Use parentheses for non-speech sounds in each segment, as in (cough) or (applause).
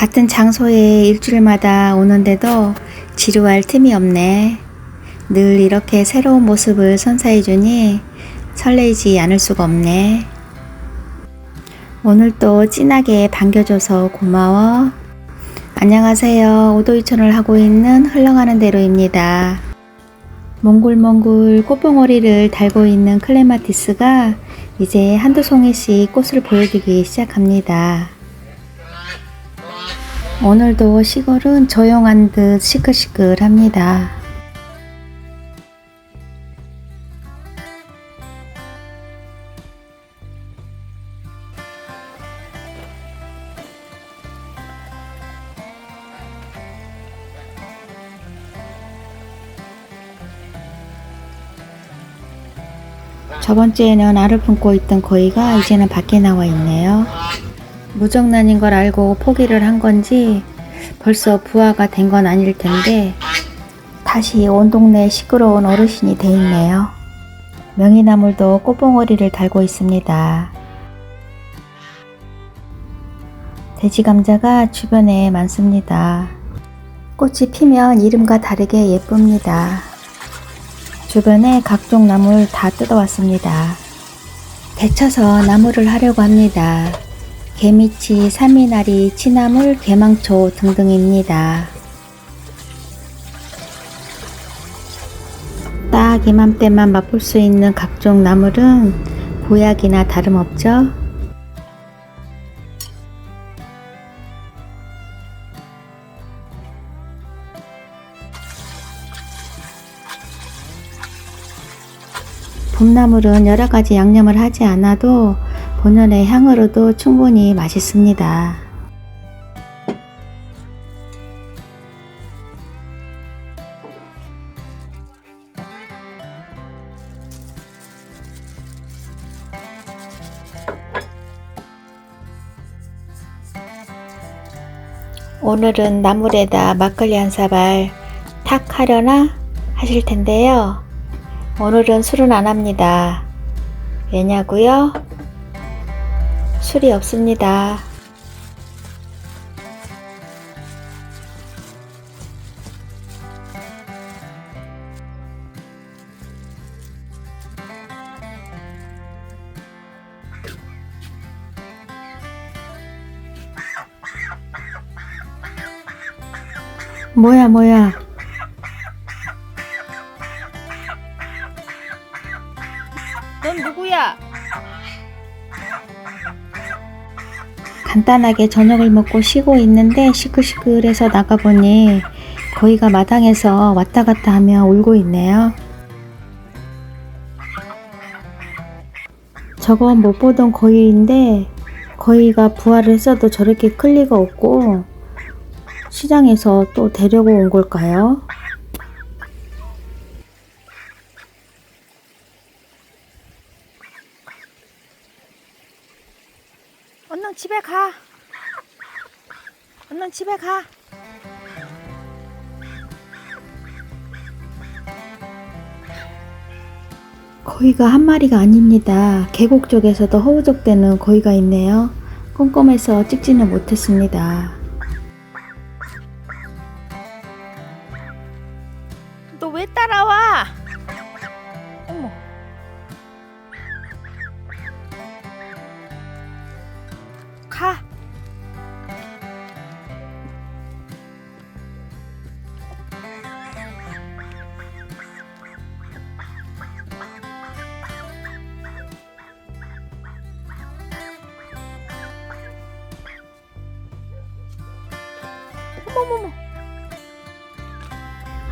같은 장소에 일주일마다 오는데도 지루할 틈이 없네. 늘 이렇게 새로운 모습을 선사해주니 설레지 않을 수가 없네. 오늘 또 진하게 반겨줘서 고마워. 안녕하세요. 오도이천을 하고 있는 흘러가는 대로입니다. 몽글몽글 꽃봉오리를 달고 있는 클레마티스가 이제 한두 송이씩 꽃을 보여주기 시작합니다. 오늘도 시골은 조용한 듯 시끌시끌합니다. 저번 주에는 알을 품고 있던 거위가 이제는 밖에 나와 있네요. 무정란인 걸 알고 포기를 한 건지 벌써 부화가 된 건 아닐 텐데 다시 온 동네 시끄러운 어르신이 돼 있네요. 명이나물도 꽃봉오리를 달고 있습니다. 돼지 감자가 주변에 많습니다. 꽃이 피면 이름과 다르게 예쁩니다. 주변에 각종 나물 다 뜯어왔습니다. 데쳐서 나물을 하려고 합니다. 개미치, 삼미나리, 치나물, 개망초 등등입니다. 딱 이맘때만 맛볼 수 있는 각종 나물은 보약이나 다름없죠? 봄나물은 여러 가지 양념을 하지 않아도 본연의 향으로도 충분히 맛있습니다. 오늘은 나물에다 막걸리 한 사발 탁 하려나 하실 텐데요. 오늘은 술은 안 합니다. 왜냐고요? 술이 없습니다. 뭐야 뭐야 넌 누구야? 간단하게 저녁을 먹고 쉬고 있는데 시끌시끌해서 나가보니 거위가 마당에서 왔다 갔다 하며 울고 있네요. 저건 못 보던 거위인데 거위가 부화를 했어도 저렇게 클 리가 없고 시장에서 또 데려고 온 걸까요? 얼른 집에 가. 얼른 집에 가. 거위가 한 마리가 아닙니다. 계곡 쪽에서도 허우적대는 거위가 있네요. 꼼꼼해서 찍지는 못했습니다. 너 왜 따라와? 어머.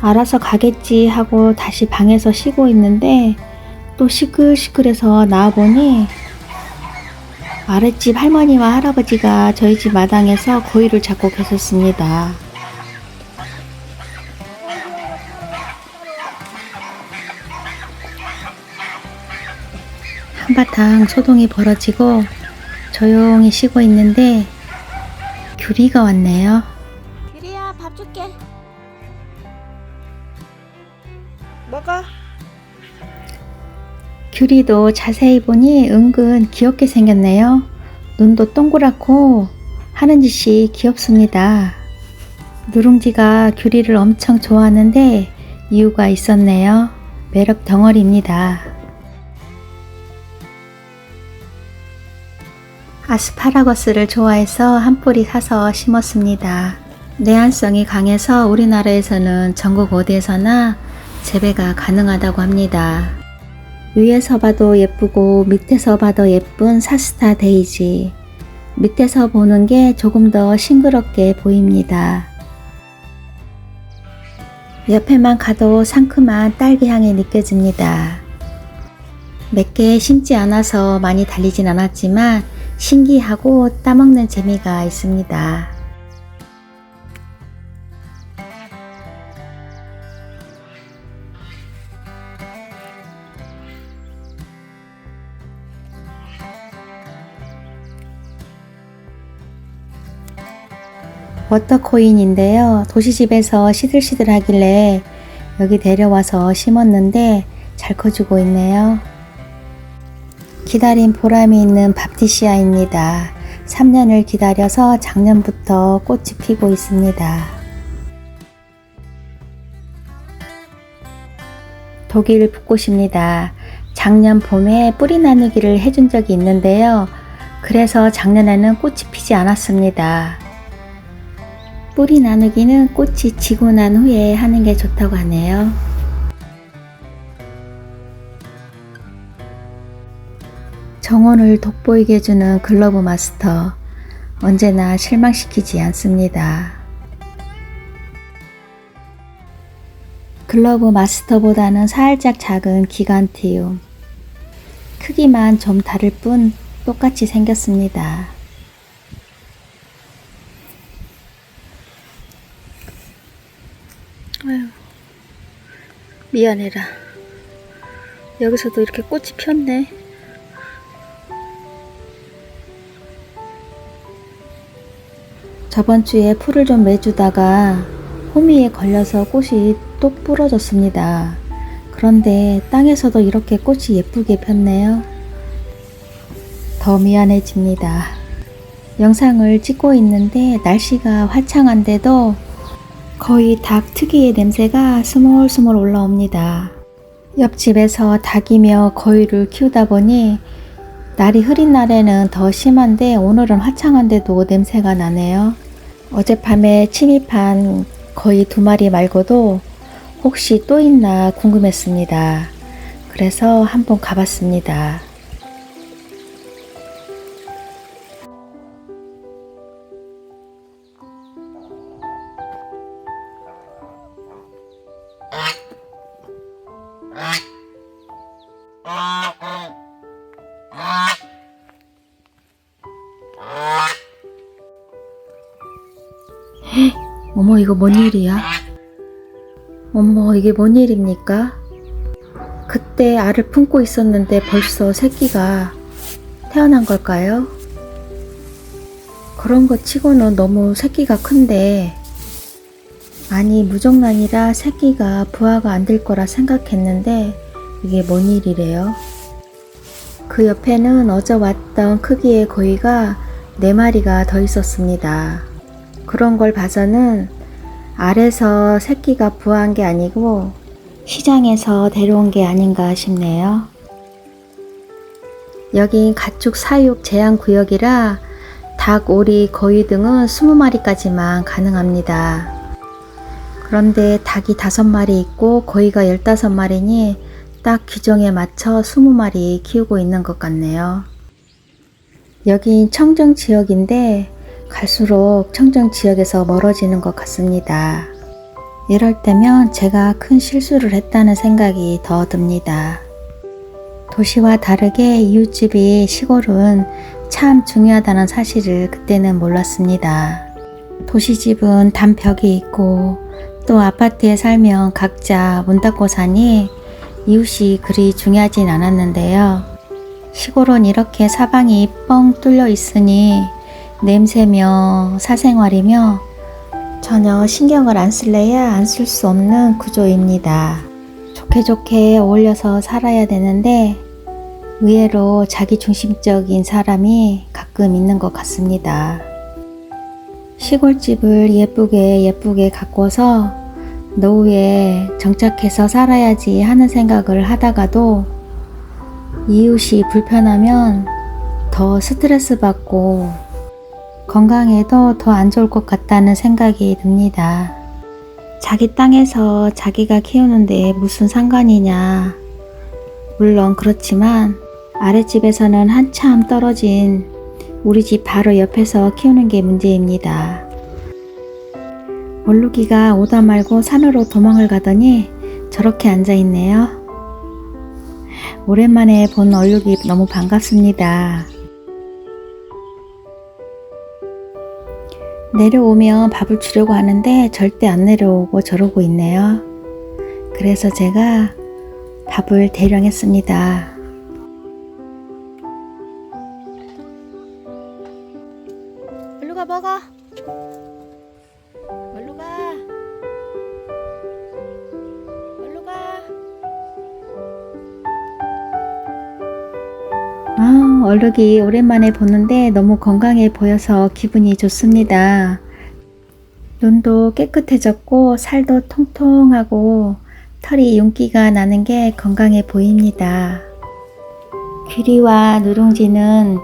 알아서 가겠지 하고 다시 방에서 쉬고 있는데 또 시끌시끌해서 나와보니 아랫집 할머니와 할아버지가 저희 집 마당에서 거위를 잡고 계셨습니다. 한바탕 소동이 벌어지고 조용히 쉬고 있는데 규리가 왔네요. 먹어. 규리도 자세히 보니 은근 귀엽게 생겼네요. 눈도 동그랗고 하는 짓이 귀엽습니다. 누룽지가 귤이를 엄청 좋아하는데 이유가 있었네요. 매력 덩어리입니다. 아스파라거스를 좋아해서 한 뿌리 사서 심었습니다. 내한성이 강해서 우리나라에서는 전국 어디에서나 재배가 가능하다고 합니다. 위에서 봐도 예쁘고 밑에서 봐도 예쁜 사스타 데이지. 밑에서 보는 게 조금 더 싱그럽게 보입니다. 옆에만 가도 상큼한 딸기 향이 느껴집니다. 몇 개 심지 않아서 많이 달리진 않았지만 신기하고 따먹는 재미가 있습니다. 워터코인인데요. 도시집에서 시들시들하길래 여기 데려와서 심었는데 잘 커지고 있네요. 기다린 보람이 있는 밥티시아입니다. 3년을 기다려서 작년부터 꽃이 피고 있습니다. 독일 붓꽃입니다. 작년 봄에 뿌리 나누기를 해준 적이 있는데요. 그래서 작년에는 꽃이 피지 않았습니다. 뿌리 나누기는 꽃이 지고 난 후에 하는 게 좋다고 하네요. 정원을 돋보이게 해주는 글러브 마스터. 언제나 실망시키지 않습니다. 글러브 마스터보다는 살짝 작은 기간티움. 크기만 좀 다를 뿐 똑같이 생겼습니다. 미안해라. 여기서도 이렇게 꽃이 폈네. 저번 주에 풀을 좀 매주다가 호미에 걸려서 꽃이 똑 부러졌습니다. 그런데 땅에서도 이렇게 꽃이 예쁘게 폈네요. 더 미안해집니다. 영상을 찍고 있는데 날씨가 화창한데도 거의 닭 특유의 냄새가 스물스물 올라옵니다. 옆집에서 닭이며 거위를 키우다 보니 날이 흐린 날에는 더 심한데 오늘은 화창한데도 냄새가 나네요. 어젯밤에 침입한 거의 두 마리 말고도 혹시 또 있나 궁금했습니다. 그래서 한번 가봤습니다. 어머 이거 뭔 일이야? 어머 이게 뭔 일입니까? 그때 알을 품고 있었는데 벌써 새끼가 태어난 걸까요? 그런 것 치고는 너무 새끼가 큰데 아니 무정란이라 새끼가 부화가 안 될 거라 생각했는데 이게 뭔 일이래요? 그 옆에는 어제 왔던 크기의 고이가 네 마리가 더 있었습니다. 그런 걸 봐서는 알에서 새끼가 부화한 게 아니고 시장에서 데려온 게 아닌가 싶네요. 여긴 가축 사육 제한 구역이라 닭, 오리, 거위 등은 20마리까지만 가능합니다. 그런데 닭이 5마리 있고 거위가 15마리니 딱 규정에 맞춰 20마리 키우고 있는 것 같네요. 여긴 청정 지역인데 갈수록 청정 지역에서 멀어지는 것 같습니다. 이럴 때면 제가 큰 실수를 했다는 생각이 더 듭니다. 도시와 다르게 이웃집이 시골은 참 중요하다는 사실을 그때는 몰랐습니다. 도시집은 단벽이 있고 또 아파트에 살면 각자 문 닫고 사니 이웃이 그리 중요하진 않았는데요. 시골은 이렇게 사방이 뻥 뚫려 있으니 냄새며 사생활이며 전혀 신경을 안 쓸래야 안 쓸 수 없는 구조입니다. 좋게 좋게 어울려서 살아야 되는데 의외로 자기 중심적인 사람이 가끔 있는 것 같습니다. 시골집을 예쁘게 예쁘게 가꿔서 노후에 정착해서 살아야지 하는 생각을 하다가도 이웃이 불편하면 더 스트레스 받고 건강에도 더 안 좋을 것 같다는 생각이 듭니다. 자기 땅에서 자기가 키우는데 무슨 상관이냐. 물론 그렇지만 아랫집에서는 한참 떨어진 우리 집 바로 옆에서 키우는 게 문제입니다. 얼룩이가 오다 말고 산으로 도망을 가더니 저렇게 앉아 있네요. 오랜만에 본 얼룩이 너무 반갑습니다. 내려오면 밥을 주려고 하는데 절대 안 내려오고 저러고 있네요. 그래서 제가 밥을 대령했습니다. 아, 얼룩이 오랜만에 보는데 너무 건강해 보여서 기분이 좋습니다. 눈도 깨끗해졌고 살도 통통하고 털이 윤기가 나는 게 건강해 보입니다. 귀리와 누룽지는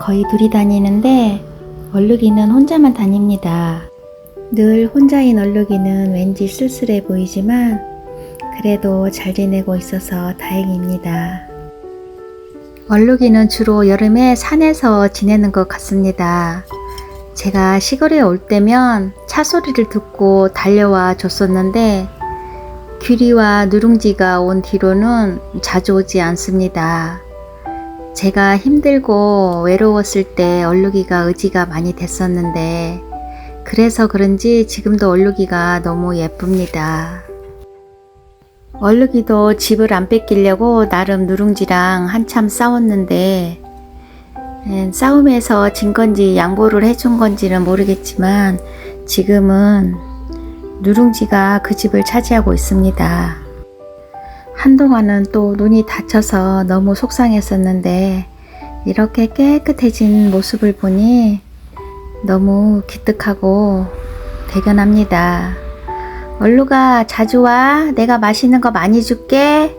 거의 둘이 다니는데 얼룩이는 혼자만 다닙니다. 늘 혼자인 얼룩이는 왠지 쓸쓸해 보이지만 그래도 잘 지내고 있어서 다행입니다. 얼룩이는 주로 여름에 산에서 지내는 것 같습니다. 제가 시골에 올 때면 차 소리를 듣고 달려와 줬었는데 귀리와 누룽지가 온 뒤로는 자주 오지 않습니다. 제가 힘들고 외로웠을 때 얼룩이가 의지가 많이 됐었는데 그래서 그런지 지금도 얼룩이가 너무 예쁩니다. 얼룩이도 집을 안 뺏기려고 나름 누룽지랑 한참 싸웠는데 음, 싸움에서 진 건지 양보를 해준 건지는 모르겠지만 지금은 누룽지가 그 집을 차지하고 있습니다. 한동안은 또 눈이 다쳐서 너무 속상했었는데 이렇게 깨끗해진 모습을 보니 너무 기특하고 대견합니다. 얼루가 자주 와. 내가 맛있는 거 많이 줄게.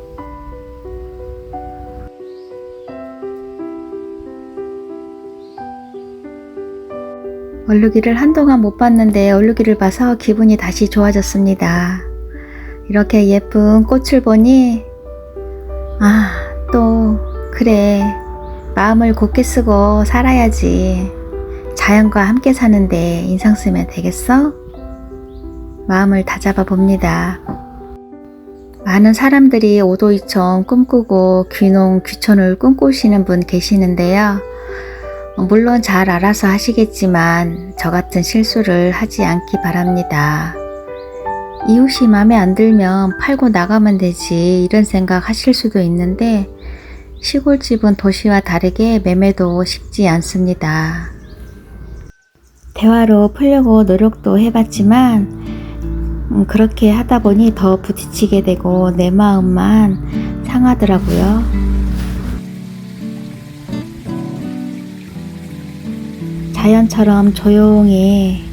얼룩이를 한동안 못 봤는데 얼룩이를 봐서 기분이 다시 좋아졌습니다. 이렇게 예쁜 꽃을 보니 아, 또 그래. 마음을 곧게 쓰고 살아야지. 자연과 함께 사는데 인상 쓰면 되겠어? 마음을 다잡아 봅니다. 많은 사람들이 오도이청 꿈꾸고 귀농 귀촌을 꿈꾸시는 분 계시는데요. 물론 잘 알아서 하시겠지만 저 같은 실수를 하지 않기 바랍니다. 이웃이 마음에 안 들면 팔고 나가면 되지 이런 생각 하실 수도 있는데 시골집은 도시와 다르게 매매도 쉽지 않습니다. 대화로 풀려고 노력도 해봤지만 음, 그렇게 하다 보니 더 부딪히게 되고 내 마음만 상하더라고요. 자연처럼 조용히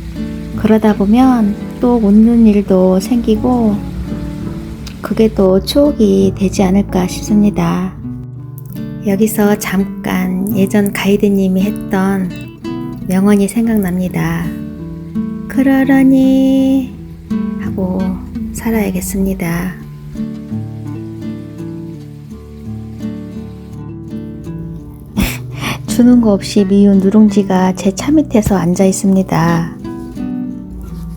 그러다 보면 또 웃는 일도 생기고 그게 또 추억이 되지 않을까 싶습니다. 여기서 잠깐 예전 가이드님이 했던 명언이 생각납니다. 그러려니 하고 살아야겠습니다. (laughs) 주는 거 없이 미운 누룽지가 제 차 밑에서 앉아 있습니다.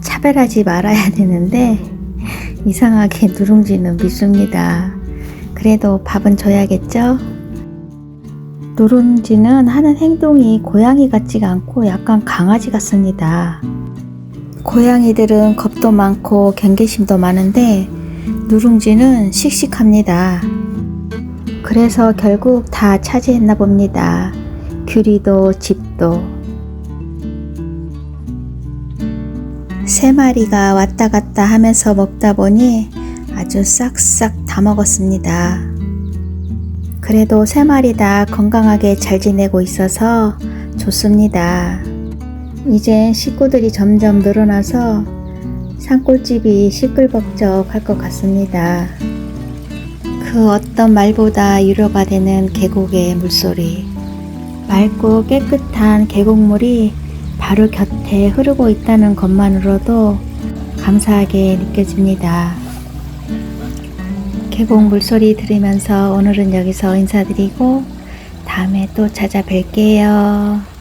차별하지 말아야 되는데 (laughs) 이상하게 누룽지는 믿습니다. 그래도 밥은 줘야겠죠? 누룽지는 하는 행동이 고양이 같지가 않고 약간 강아지 같습니다. 고양이들은 겁도 많고 경계심도 많은데 누룽지는 씩씩합니다. 그래서 결국 다 차지했나 봅니다. 규리도 집도. 세 마리가 왔다 갔다 하면서 먹다 보니 아주 싹싹 다 먹었습니다. 그래도 세 마리 다 건강하게 잘 지내고 있어서 좋습니다. 이제 식구들이 점점 늘어나서 산골집이 시끌벅적 할 것 같습니다. 그 어떤 말보다 위로가 되는 계곡의 물소리. 맑고 깨끗한 계곡물이 바로 곁에 흐르고 있다는 것만으로도 감사하게 느껴집니다. 계곡 물소리 들으면서 오늘은 여기서 인사드리고 다음에 또 찾아뵐게요.